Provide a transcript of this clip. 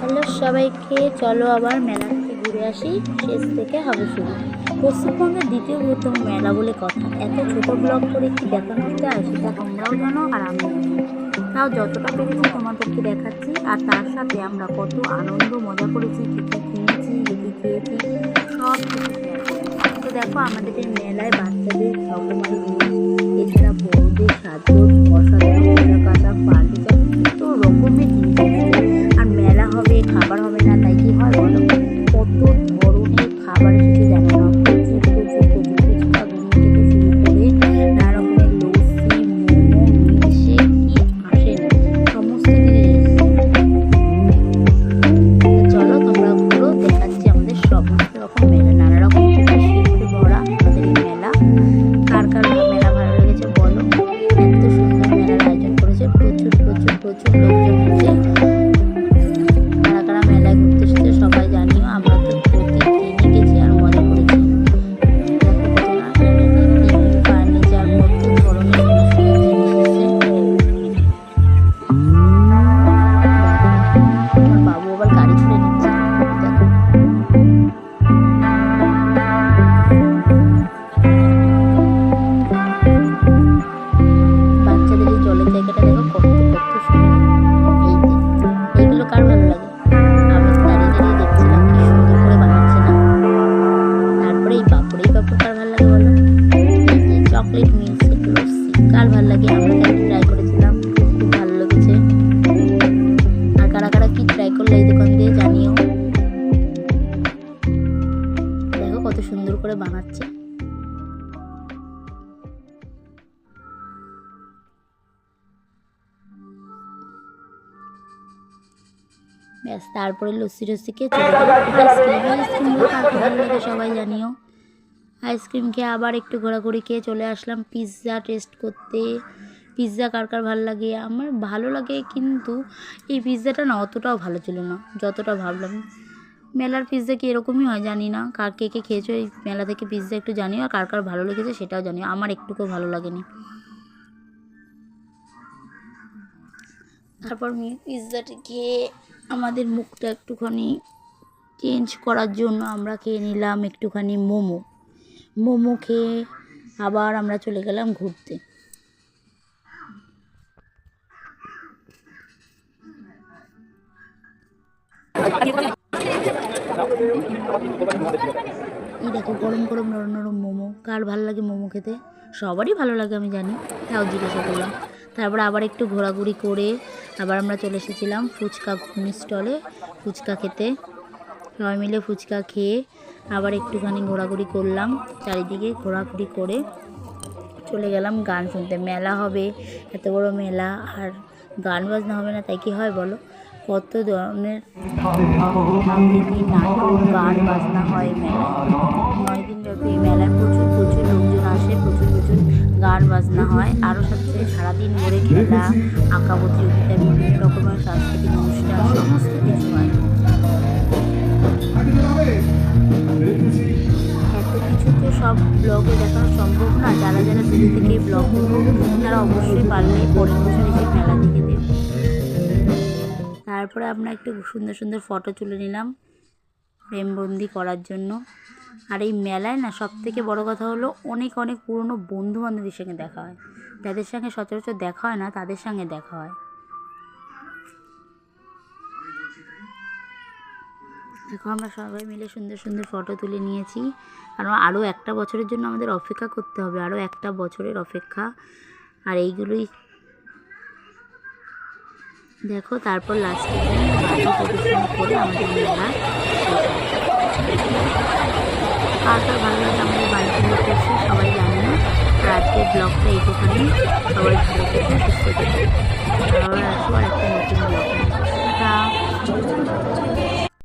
Hello সবাইকে, চলো আবার মেলা থেকে ঘুরে আসি। শেষ থেকে হবে শুরু। পশ্চিমবঙ্গের দ্বিতীয় বৃহত্তম মেলা বলে কথা। এত ছোট ব্লগ করে কি দেখানো যায় সেটা তোমরাও জানো আর জানি। তাও যতটা পেরেছি তোমাদেরকে দেখাচ্ছি, আর তার সাথে আমরা কত আনন্দ, মজা করেছি, কী কী কিনেছি, কী কী খেয়েছি, সব। তো দেখো, আমাদের মেলায় বাচ্চাদের রকমারি এছাড়া বড়দের সাজগোজ বানাচ্ছে। ব্যাস, তারপরে লস্যি টস্যি খেয়ে আইসক্রিম ভালো লাগে সবাই জানিও। আইসক্রিম খেয়ে আবার একটু ঘোরাঘুরি খেয়ে চলে আসলাম পিৎজা টেস্ট করতে। পিৎজা কার কার ভালো লাগে? আমার ভালো লাগে কিন্তু এই পিৎজাটা না অতটাও ভালো ছিল না, যতটা ভাবলাম। মেলার পিৎজা কি এরকমই হয় জানি না। কার কে কে খেয়েছো এই মেলা থেকে পিৎজা একটু জানিও, আর কার কার ভালো লেগেছে সেটাও জানিও। আমার একটুকুও ভালো লাগেনি। তারপর পিৎজাটি খেয়ে আমাদের মুখটা একটুখানি চেঞ্জ করার জন্য আমরা খেয়ে নিলাম একটুখানি মোমো। মোমো খেয়ে আবার আমরা চলে গেলাম ঘুরতে। এই দেখো, গরম গরম নরম নরম মোমো। কার ভালো লাগে মোমো খেতে? সবারই ভালো লাগে, আমি জানি। তাও জিজ্ঞাসা করলাম। তারপর আবার একটু ঘোরাঘুরি করে আবার আমরা চলে এসেছিলাম ফুচকা ঘুগনি স্টলে ফুচকা খেতে। সবাই মিলে ফুচকা খেয়ে আবার একটুখানি ঘোরাঘুরি করলাম, চারিদিকে ঘোরাঘুরি করে চলে গেলাম গান শুনতে। মেলা হবে, এত বড় মেলা, আর গান বাজনা হবে না, তাই কি হয় বলো? কত ধরনের গান বাজনা হয় মেলায়? নয় দিন মেলায় প্রচুর প্রচুর লোকজন আসে, প্রচুর প্রচুর গান বাজনা হয়। আরও সাথে সারাদিন ধরে খেলা আঁকা প্রতিযোগিতা বিভিন্ন রকমের সাংস্কৃতিক অনুষ্ঠান, সমস্ত কিছু হয়। তো সব ব্লগে দেখানো সম্ভব না। যারা যারা দূরে থেকে ব্লগ করব তারা অবশ্যই পারলে পরের বছর তারপরে আমরা একটু সুন্দর সুন্দর ফটো তুলে নিলাম ফ্রেমবন্দি করার জন্য। আর এই মেলায় না সব থেকে বড় কথা হলো অনেক অনেক পুরনো বন্ধু বান্ধবের সঙ্গে দেখা হয়। যাদের সঙ্গে সচরাচর দেখা হয় না, তাদের সঙ্গে দেখা হয়। দেখো আমরা সবাই মিলে সুন্দর সুন্দর ফটো তুলে নিয়েছি। কারণ আরও একটা বছরের জন্য আমাদের অপেক্ষা করতে হবে, আরও একটা বছরের অপেক্ষা। আর এইগুলোই দেখো, তারপর লাস্টে করে আমাদের মেলা। কার ভালো লাগে আমাদের বাড়িতে লোক সবাই জানিও আর আজকের ব্লগটা এইটুখানি। সবাই ভালো থেকে, সুস্থ থেকে। আবার আসব একটা নতুন ব্লগ